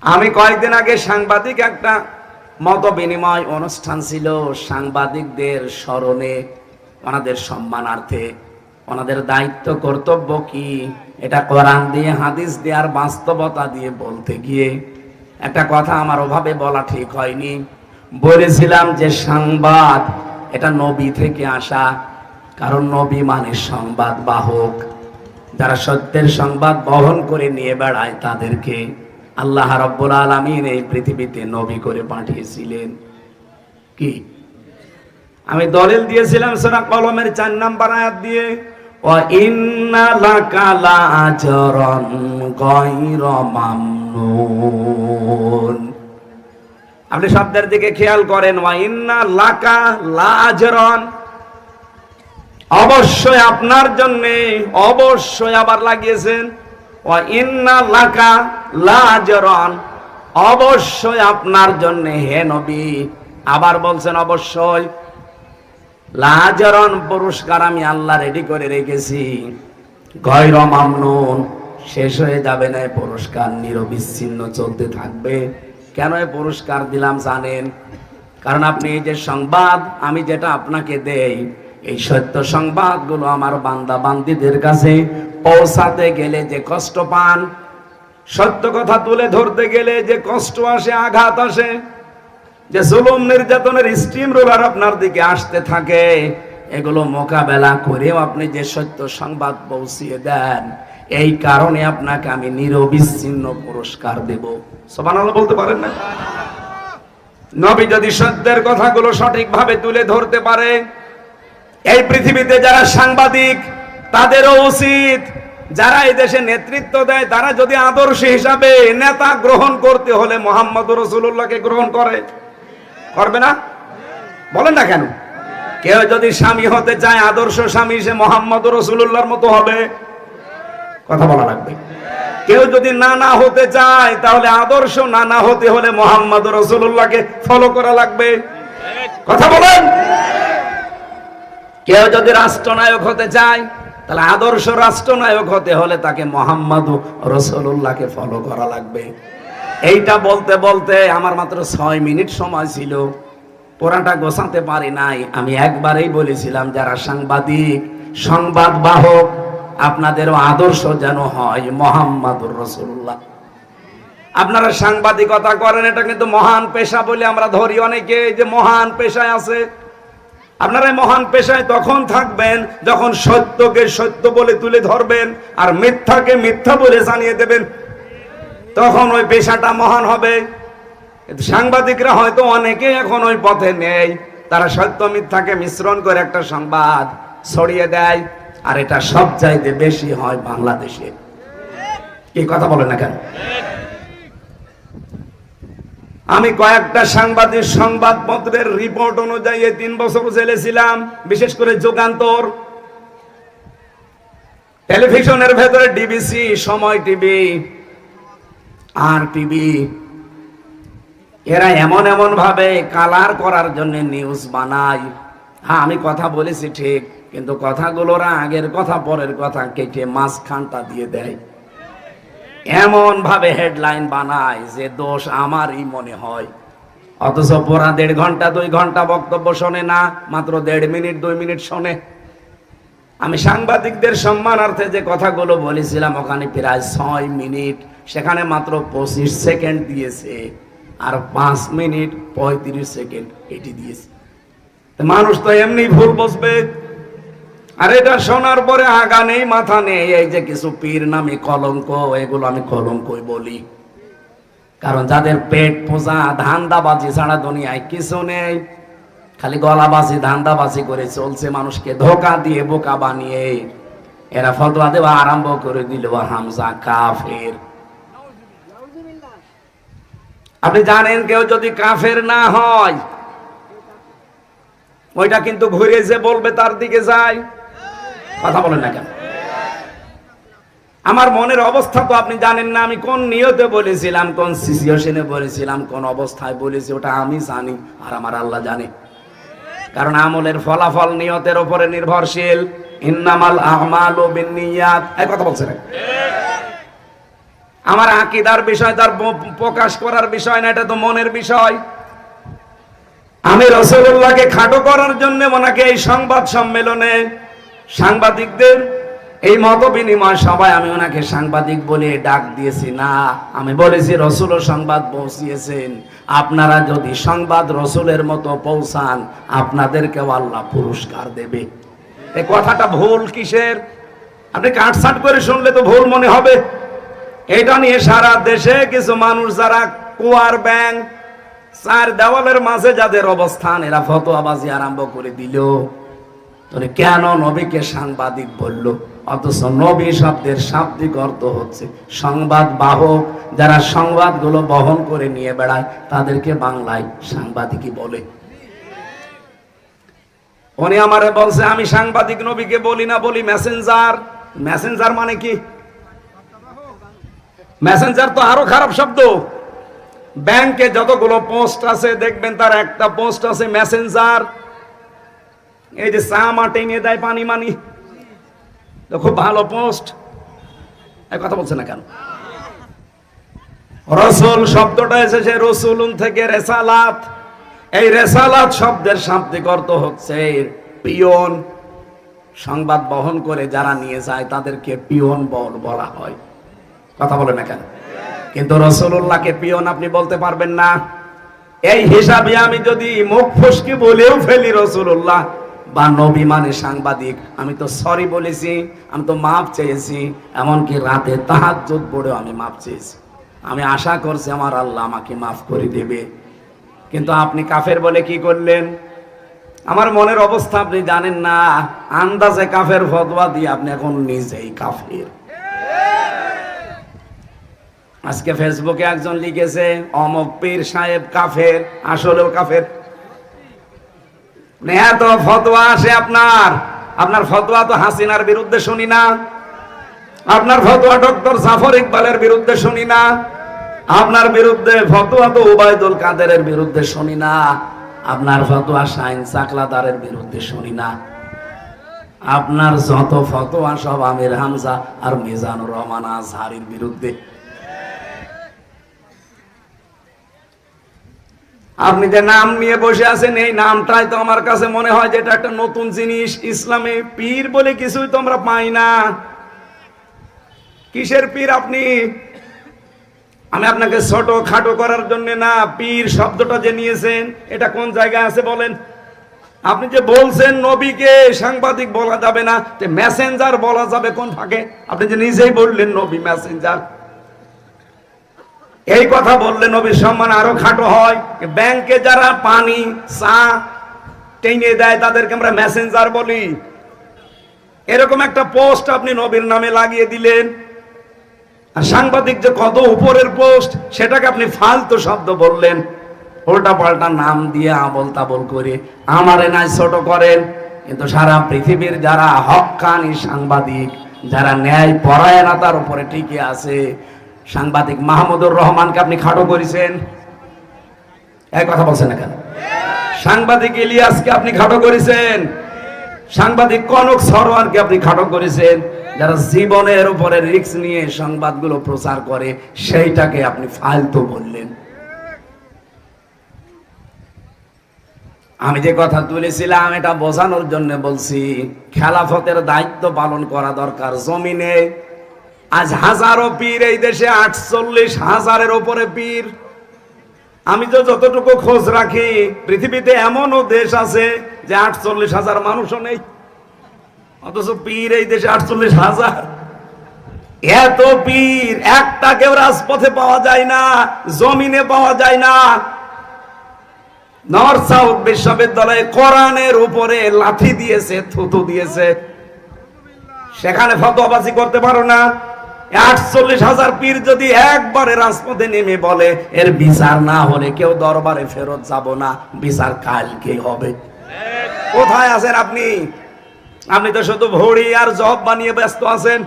আমি কয়েকদিন আগে সাংবাদিক একটা মত বিনিময় অনুষ্ঠান ছিল, সাংবাদিকদের স্মরণে ওনাদের সম্মানার্থে। ওনাদের দায়িত্ব, কর্তব্য কি? এটা কোরআন দিয়ে, হাদিস দিয়ে আর বাস্তবতা দিয়ে বলতে গিয়ে। একটা কথা আমার ওভাবে বলা ঠিক হয়নি। বলেছিলাম যে সংবাদ, এটা নবী থেকে আসা। কারণ নবী মানে সংবাদ বাহক। যারা সত্যের সংবাদ বহন করে নিয়ে বেড়ায় তাদেরকে। আল্লাহ রব্বুল আলমিন এই পৃথিবীতে নবী করে পাঠিয়েছিলেন। কি? আমি দলিল দিয়েছিলাম সোনা কলমের চার নাম্বার আয়াত দিয়ে আপনি শব্দের দিকে খেয়াল করেন, ওয়া ইন্না লাকা লাআজরান অবশ্যই আপনার জন্য, অবশ্যই আবার লাগিয়েছেন অবশ্যই আপনার জন্য হে নবী। আবার বলছেন অবশ্যই। লাজরন পুরস্কার আমি আল্লাহ রেডি করে রেখেছি। গয়র মামনুন। শেষ হয়ে যাবে না পুরস্কার, নিরবিচ্ছিন্ন চলতে থাকবে। কেন পুরস্কার দিলাম জানেন? কারণ আপনি এই যে সংবাদ, আমি যেটা আপনাকে দেই, এই সত্য সংবাদগুলো আমার বান্দা বান্দিদের কাছে পৌঁছাতে গেলে যে কষ্ট পান, সত্য কথা তুলে ধরতে গেলে যে কষ্ট আসে, আঘাত আসে, যে জুলুম নির্যাতনের স্টিম রোলার আপনার দিকে আসতে থাকে, এগুলো মোকাবেলা করেও আপনি যে সত্য সংবাদ পৌঁছিয়ে দেন, এই কারণে আপনাকে আমি নিরবিচ্ছিন্ন পুরস্কার দেব। সোবান বলতে পারেন না? নবী যদি সত্যের কথাগুলো সঠিকভাবে তুলে ধরতে পারে, এই পৃথিবীতে যারা সাংবাদিক তাদেরও উচিত। যারা এই দেশে নেতৃত্ব দেয়, তারা যদি আদর্শ হিসাবে নেতা গ্রহণ করতে হলে মোহাম্মদ রসুল্লাহকে গ্রহণ করে। করবে না? বলেন না কেন? কেউ যদি স্বামী হতে চায়, আদর্শ স্বামী সে মোহাম্মদ রসুল্লাহর মতো হবে। কথা বলা লাগবে। কেউ যদি নানা হতে চায়, তাহলে আদর্শ নানা হতে হলে মোহাম্মদ রসুল্লাহকে ফলো করা লাগবে। কথা বলেন? কেউ যদি রাষ্ট্রনায়ক হতে চায় তাহলে আদর্শ রাষ্ট্রনায়ক হতে হলে তাকে মোহাম্মদ রসুল্লাহকে ফলো করা লাগবে। এইটা বলতে বলতে আমার মাত্র ছয় মিনিট সময় ছিল। পোড়াটা গোছাতে পারি নাই। আমি একবারেই বলেছিলাম, যারা সাংবাদিক, সংবাদ বাহক, আপনাদেরও আদর্শ যেন হয় মোহাম্মদুর রসুল্লাহ আপনারা সাংবাদিকতা করেন, এটা কিন্তু মহান পেশা বলে আমরা ধরি অনেকে যে মহান পেশায় আছে। আপনারা মহান পেশায় তখন থাকবেন যখন সত্যকে সত্য বলে তুলে ধরবেন আর মিথ্যাকে মিথ্যা বলে জানিয়ে দেবেন। তখন ওই পেশাটা মহান হবে। সাংবাদিকরা হয়তো অনেকে এখন ওই পথে নেই। তারা সত্য মিথ্যাকে মিশ্রণ করে একটা সংবাদ ছড়িয়ে দেয়। আর এটা সব চাইতে বেশি হয় বাংলাদেশে। কি কথা বলে না কেন? আমি কয়েকটা সাংবাদিক সংবাদপত্রের রিপোর্ট অনুযায়ী তিন বছর জেলে ছিলাম, বিশেষ করে যুগান্তর। টেলিভিশনের ভেতরে ডিবিসি, সময় টিভি, আর টিভি। এরা এমন এমন ভাবে কালার করার জন্য নিউজ বানায়। হ্যাঁ আমি কথা বলেছি ঠিক, কিন্তু কথাগুলোরা আগের কথা, পরের কথা কেটে মাঝখানটা দিয়ে দেয়। এমন ভাবে হেডলাইন বানায় যে দোষ আমারই মনে হয়। অথচ পুরা দেড় ঘণ্টা, দুই ঘণ্টা বক্তব্য শোনে না, মাত্র দেড় মিনিট, দুই মিনিট শোনে। আমি সাংবাদিকদের সম্মানার্থে যে কথাগুলো বলেছিলাম, ওখানে প্রায় ছয় মিনিট, সেখানে মাত্র পঁচিশ সেকেন্ড দিয়েছে, আর পাঁচ মিনিট পঁয়ত্রিশ সেকেন্ড এটি দিয়েছে। মানুষ তো এমনি ভুল বসবে আর এটা শোনার পরে আগা নেই, মাথা নেই। এই যে কিছু পীর নামে কলঙ্ক, এগুলো আমি কলঙ্কই বলি। কারণ যাদের পেট পোষা ধান্দাবাজি ছাড়া দুনিয়ায় কিছু নেই। খালি গলাবাজি, ধান্দাবাজি করে চলছে মানুষকে ধোকা দিয়ে, বোকা বানিয়ে। এরা ফতোয়া দেওয়া আরম্ভ করে দিল হামজা কাফের। আপনি জানেন কেউ যদি কাফের না হয়, ওইটা কিন্তু ঘুরে যে বলবে তার দিকে যায়। কথা বলেন না কেন? আমার মনের অবস্থা তো আপনি জানেন না, আমি কোন নিয়তে বলেছিলাম, কোন সিচুয়েশনে বলেছিলাম, কোন অবস্থায় বলেছি, ওটা আমি জানি আর আমার আল্লাহ জানে। কারণ আমলের ফলাফল নিয়তের উপরে নির্ভরশীল। ইন্নামাল আহমাল ও বিনিয়াত এই কথা বলছেন আমার আকিদার বিষয় তার প্রকাশ করার বিষয় না, এটা তো মনের বিষয়। আমি রসুল্লাহকে খাটো করার জন্য ওনাকে এই সংবাদ সম্মেলনে সাংবাদিকদের এই মত বিনিময় সবাই আমি ওনাকে সাংবাদিক বলে ডাক দিয়েছি। না, আমি বলেছি রসুল সংবাদ পৌঁছিয়েছেন। আপনারা যদি সংবাদ রসুলের মতো পৌঁছান, আপনাদেরকেও আল্লাহ পুরস্কার দেবে। এ কথাটা ভুল কিসের? আপনি কাটসাট করে শুনলে তো ভুল মনে হবে। এটা নিয়ে সারা দেশে কিছু মানুষ যারা কুয়ার ব্যাংক, চার দেওয়ালের মাঝে যাদের অবস্থান, এরা ফতোয়াবাজি আরম্ভ করে দিল। তাহলে কেন নবীকে সাংবাদিক বলল? অথচ নবী শব্দের শাব্দিক অর্থ হচ্ছে সংবাদ বাহক। যারা সংবাদগুলো বহন করে নিয়ে বেড়ায়, তাদেরকে বাংলায় সাংবাদিকই বলে। উনি আমারে বলছে, আমি সাংবাদিক, নবীকে বলি না, বলি মেসেঞ্জার। মেসেঞ্জার মানে কি? মেসেঞ্জার তো আরও খারাপ শব্দ। ব্যাংকে যতগুলো পোস্ট আছে, দেখবেন তার একটা পোস্ট আছে, মেসেঞ্জার। এই যে চা মাটে নিয়ে দেয় পানি মানি, তো খুব ভালো পোস্ট। কথা বলছে না কেন? রসুল শব্দটা এসেছে রসুলুন থেকে রেসালাত। এই রেসালাত শব্দের শাব্দিক অর্থ হচ্ছে পিয়ন। সংবাদ বহন করে যারা নিয়ে যায়, তাদেরকে পিয়ন বল বলা হয়। কথা বলে না কেন? কিন্তু রসুল্লাহকে পিয়ন আপনি বলতে পারবেন না। এই হিসাবে আমি যদি মুখ ফসকি বলেও ফেলি রসুল্লাহ বা নবী মানে সাংবাদিক, আমি তো সরি বলেছি, আমি তো মাপ চেয়েছি, এমনকি রাতে তাহাজ্জুদ পড়েও আমি মাপ চেয়েছি। আমি আশা করছি আমার আল্লাহ আমাকে মাফ করে দেবে। কিন্তু আপনি কাফের বলে কি করলেন? আমার মনের অবস্থা আপনি জানেন না, আন্দাজে কাফের ফতোয়া দিয়ে আপনি এখন নিজেই কাফের। আজকে ফেসবুকে একজন লিখেছে, অমক পীর সাহেব কাফের, আসলেও কাফের। এত ফতোয়া আসে আপনার। আপনার ফতোয়া তো হাসিনার বিরুদ্ধে শুনি না। আপনার ফতোয়া ডক্টর জাফর ইকবালের বিরুদ্ধে শুনি না। আপনার বিরুদ্ধে ফতোয়া তো উবায়দুল কাদেরের বিরুদ্ধে শুনি না। আপনার ফতোয়া শাইন চাকলাদারের বিরুদ্ধে শুনি না। আপনার যত ফতোয়া সব আমির হামজা আর মিজানুর রহমান আজহারির বিরুদ্ধে। আপনি যে নাম নিয়ে বসে আছেন, এই নামটাই তো আমার কাছে মনে হয় যে এটা একটা নতুন জিনিস। ইসলামে পীর বলে কিছুই তো আমরা পাই না। কিসের পীর আপনি? আমি আপনাকে ছোট খাটো করার জন্য না, পীর শব্দটা যে নিয়েছেন, এটা কোন জায়গায় আছে বলেন? আপনি যে বলছেন নবীকে, সাংবাদিক বলা যাবে না মেসেঞ্জার বলা যাবে কোন ফাঁকে? আপনি যে নিজেই বললেন নবী মেসেঞ্জার এই কথা বললে নবীর সম্মান আরও খাটো হয় ব্যাংকে যারা পানি, চা টেনে দেয়, তাদেরকে আমরা মেসেঞ্জার বলি। এরকম একটা পোস্ট আপনি নবীর নামে লাগিয়ে দিলেন। আর সাংবাদিক যে কত উপরের পোস্ট, সেটাকে আপনি ফালতু শব্দ বললেন। উল্টা পাল্টা নাম দিয়ে আবল তাবল করে আমারে নাই ছোট করেন। কিন্তু সারা পৃথিবীর যারা হকানি সাংবাদিক, যারা ন্যায় পরায়ণতার উপরে টিকে আছে সাংবাদিক মাহমুদুর রহমানকে আপনি খাটো করেছেন। এক কথা বলছেন না কেন? সাংবাদিক ইলিয়াসকে আপনি খাটো করেছেন। সাংবাদিক কনক সরোয়ারকে আপনি খাটো করেছেন। যারা জীবনের উপরে রিস্ক নিয়ে সংবাদগুলো প্রচার করে, সেইটাকে আপনি ফালতু বললেন। আমি যে কথা তুলেছিলাম, এটা বোঝানোর জন্য বলছি, খেলাফতের দায়িত্ব পালন করা দরকার। জমিনে আজ হাজারো পীর এই দেশে, আটচল্লিশ হাজারের ওপরে পীর। আমি তো যতটুকু খোঁজ রাখি, পৃথিবীতে এমনও দেশ আছে যে আটচল্লিশ হাজার মানুষও নেই। অথচ পীর এই দেশে আটচল্লিশ হাজার। এত পীর একটা কেউ রাজপথে পাওয়া যায় না, জমিনে পাওয়া যায় না। নর্থ সাউথ বিশ্ববিদ্যালয়ে কোরআনের উপরে লাঠি দিয়েছে, থুতু দিয়েছে। সেখানে ফতোয়াবাজি করতে পারো না। আটচল্লিশ হাজার পীর যদি একবারে রাজপথে নেমে বলে, এর বিচার না হলে কেউ দরবারে ফেরত যাব না, বিচার কালকে হবে। কোথায় আছেন আপনি? আপনি তো শুধু ভড়ি আর জব বানিয়ে ব্যস্ত আছেন।